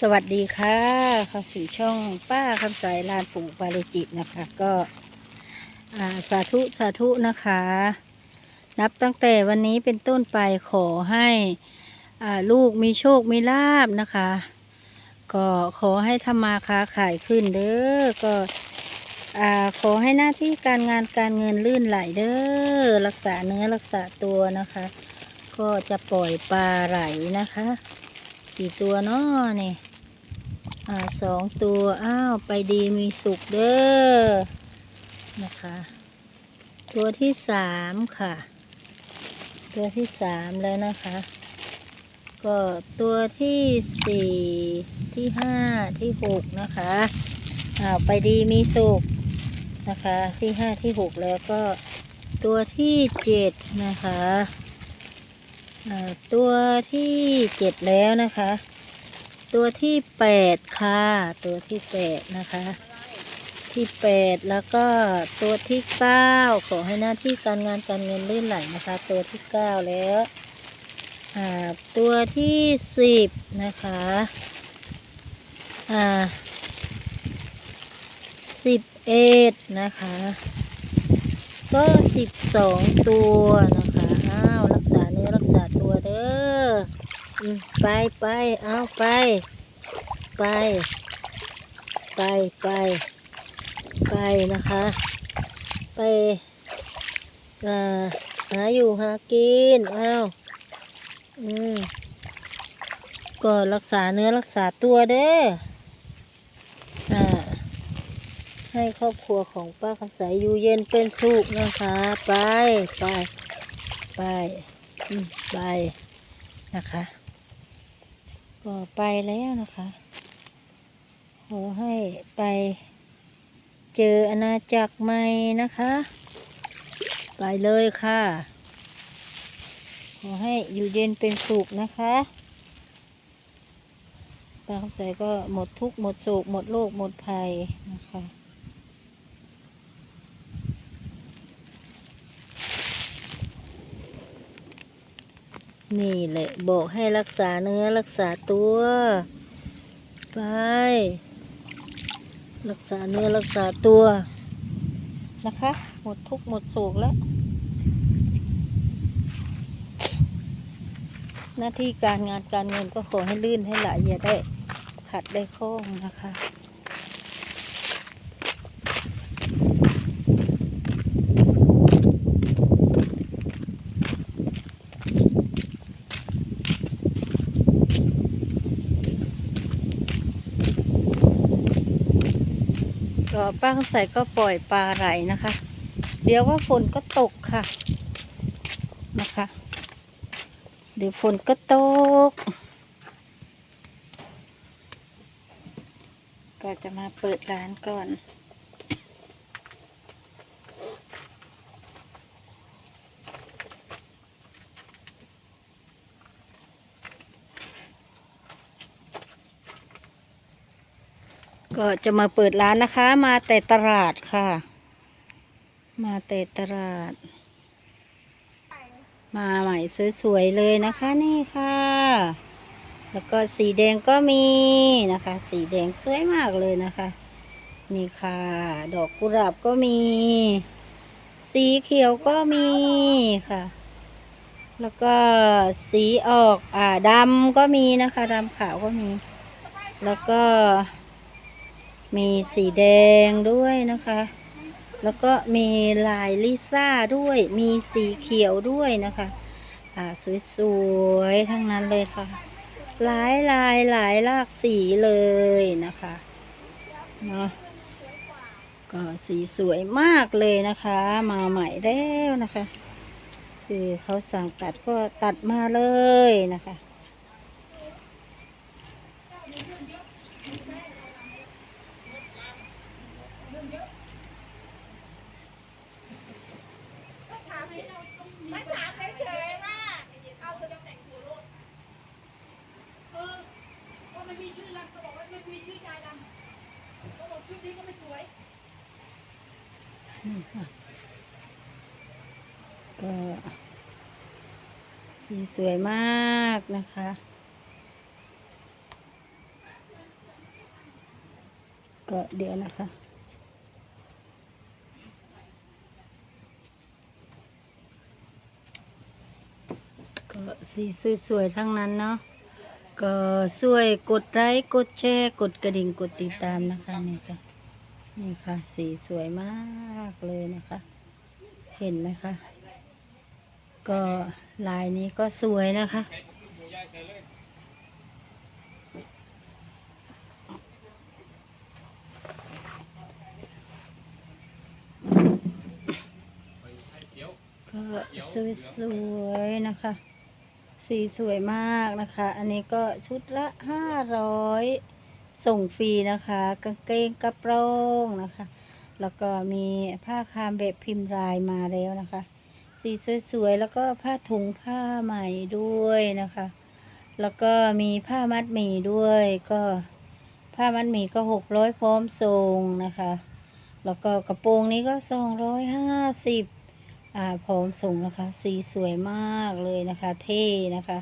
สวัสดีค่ะเข้าสู่ช่องป้าคำใสลานปู่ปาริจิตนะคะ ก็สาธุสาธุนะคะ นับตั้งแต่วันนี้เป็นต้นไปขอให้ลูกมีโชคมีลาบนะคะ ก็ขอให้ทำมาค้าขายขึ้นเด้อก็ขอให้หน้าที่การงานการเงินลื่นไหลเด้อรักษาเนื้อรักษาตัวนะคะ ก็จะปล่อยปลาไหลนะคะ กี่ตัวเนาะนี่อ่าสองตัว อ้าว ไปดีมีสุขเด้อ นะคะ ตัวที่สามค่ะ ตัวที่สามแล้วนะคะ ก็ตัวที่สี่ที่ห้าที่หกนะคะ อ้าว ไปดีมีสุขนะคะ ที่ห้าที่หกแล้วก็ตัวที่เจ็ดนะคะ ตัวที่เจ็ดแล้วนะคะ ตัวที่แปดค่ะ ตัวที่แปดนะคะ ที่แปดแล้วก็ตัวที่เก้าขอให้หน้าที่การงานการเงินลื่นไหลนะคะ ตัวที่เก้าแล้วตัวที่สิบนะคะสิบเอ็ดนะคะ ก็สิบสองตัวนะคะ อ้าว รักษาเนื้อรักษาตัว เด้ออไปไปเอาไป ไป ไปไป ไปนะคะ ไปหาอยู่หากินอ้าวอืมก็รักษาเนื้อรักษาตัวเด้ออ่าให้ครอบครัวของป้าคำใสอยู่เย็นเป็นสุขนะคะ ไป ไป ไป อืมไปนะคะก็ไปแล้วนะคะ ขอให้ไปเจออาณาจักรใหม่นะคะ ไปเลยค่ะ ขอให้อยู่เย็นเป็นสุขนะคะป้าคำใสก็หมดทุกข์หมดโศกหมดโรคหมดภัยนะคะ นี่แหละบอกให้รักษาเนื้อรักษาตัว ไป รักษาเนื้อรักษาตัวนะคะ หมดทุกหมดโศกแล้ว หน้าที่การงานการเงินก็ขอให้ลื่นให้ไหลอย่าได้ขัดได้คล้องนะคะ ก็ ป้าคำใสก็ปล่อยปลาไหลนะคะ เดี๋ยวว่าฝนก็ตกค่ะนะคะ เดี๋ยวฝนก็ตก ก็จะมาเปิดร้านก่อน ก็จะมาเปิดร้านนะคะ มาแต่ตลาดค่ะ มาแต่ตลาด มาใหม่สวยๆเลยนะคะนี่ค่ะ แล้วก็สีแดงก็มีนะคะ สีแดงสวยมากเลยนะคะ นี่ค่ะ ดอกกุหลาบก็มี สีเขียวก็มีค่ะ แล้วก็สีออกอ่าดำก็มีนะคะดำขาวก็มี แล้วก็ มีสีแดงด้วยนะคะ แล้วก็มีลายลิซ่าด้วย มีสีเขียวด้วยนะคะอ่าสวยๆทั้งนั้นเลยค่ะ หลายลายหลายลากสีเลยนะคะเนาะก็สีสวยมากเลยนะคะ มาใหม่แล้วนะคะ คือเขาสั่งตัดก็ตัดมาเลยนะคะ มาถามเฉยๆว่าเอาสำแต่งหัวโลกเออ ว่ามันมีชื่อลำเขาบอกว่าไม่มีชื่อยายลำเขาบอกชุดนี้ก็ไม่สวย นี่ค่ะ ก็สีสวยมากนะคะ ก็เดี๋ยวนะคะก็สีสวยๆทั้งนั้นเนาะ ก็ช่วยกดไลค์กดแชร์กดกระดิ่งกดติดตามนะคะนี่ค่ะนี่ค่ะสีสวยมากเลยนะคะ เห็นไหมคะ ก็ลายนี้ก็สวยนะคะ ก็สวยๆนะคะ สีสวยมากนะคะ อันนี้ก็ชุดละห้าร้อยส่งฟรีนะคะกางเกงกระโปรงนะคะ แล้วก็มีผ้าคามแบบพิมพ์ลายมาแล้วนะคะ สีสวยๆแล้วก็ผ้าถุงผ้าใหม่ด้วยนะคะ แล้วก็มีผ้ามัดหมี่ด้วยก็ผ้ามัดหมี่ก็หกร้อยพร้อมส่งนะคะ แล้วก็กระโปรงนี้ก็สองร้อยห้าสิบ อ่าพร้อมส่งนะคะ สีสวยมากเลยนะคะ เท่นะคะ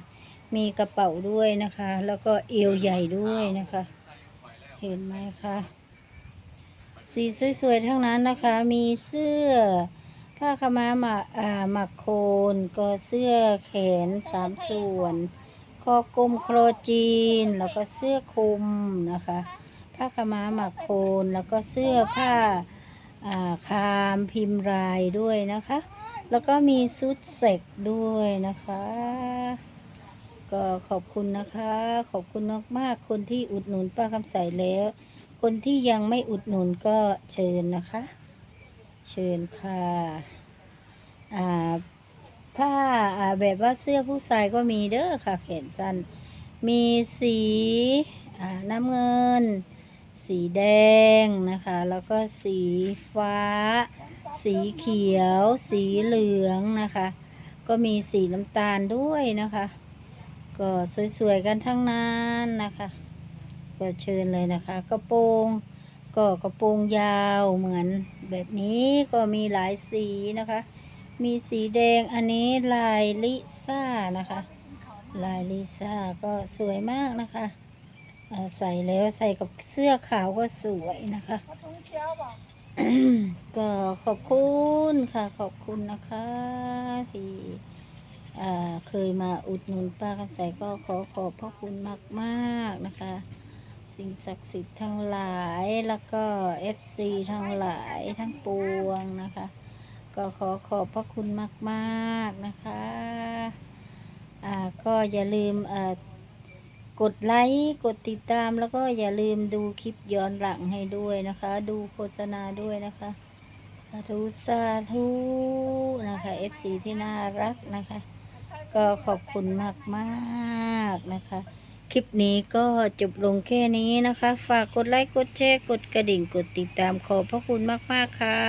มีกระเป๋าด้วยนะคะ แล้วก็เอวใหญ่ด้วยนะคะ เห็นไหมคะสีสวยๆทั้งนั้นนะคะ มีเสื้อผ้าขาม้าหมักอ่าหมักโคน ก็เสื้อแขนสามส่วนคอกลมโครจีน แล้วก็เสื้อคลุมนะคะ ผ้าขาม้าหมักโคน แล้วก็เสื้อผ้าอ่าคามพิมพ์ลายด้วยนะคะ แล้วก็มีซุดเสกด้วยนะคะ ก็ขอบคุณนะคะ ขอบคุณมากๆคนที่อุดหนุนป้าคำใสแล้ว คนที่ยังไม่อุดหนุนก็เชิญนะคะ เชิญค่ะอ่าผ้าอ่าแบบว่าเสื้อผู้ชายก็มีเด้อค่ะแขนสั้นมีสีอ่าน้ำเงิน สีแดงนะคะ แล้วก็สีฟ้า สีเขียว สีเหลืองนะคะ ก็มีสีน้ำตาลด้วยนะคะ ก็สวยๆกันทั้งนั้นนะคะ ก็เชิญเลยนะคะ กระโปรงก็กระโปรงยาวเหมือนแบบนี้ก็มีหลายสีนะคะ มีสีแดงอันนี้ลายลิซ่านะคะ ลายลิซ่าก็สวยมากนะคะ ใส่แล้วใส่กับเสื้อขาวก็สวยนะคะถุงเขียวบอกก็ขอบคุณค่ะขอบคุณนะคะ ที่อ่าเคยมาอุดหนุนป้าคำใสก็ขอขอบพระคุณมากๆนะคะ สิ่งศักดิ์สิทธิ์ทั้งหลายแล้วก็ FC ทั้งหลายทั้งปวงนะคะ ก็ขอขอบพระคุณมาก ๆนะคะ อ่าก็อย่าลืมเอ่อ กดไลค์กดติดตามแล้วก็อย่าลืมดูคลิปย้อนหลังให้ด้วยนะคะ ดูโฆษณาด้วยนะคะสาธุสาธุนะคะ FC ที่น่ารักนะคะ ก็ขอบคุณมากมากนะคะ คลิปนี้ก็จบลงแค่นี้นะคะ ฝากกดไลค์กดแชร์กดกระดิ่งกดติดตามขอบพระคุณมากๆค่ะ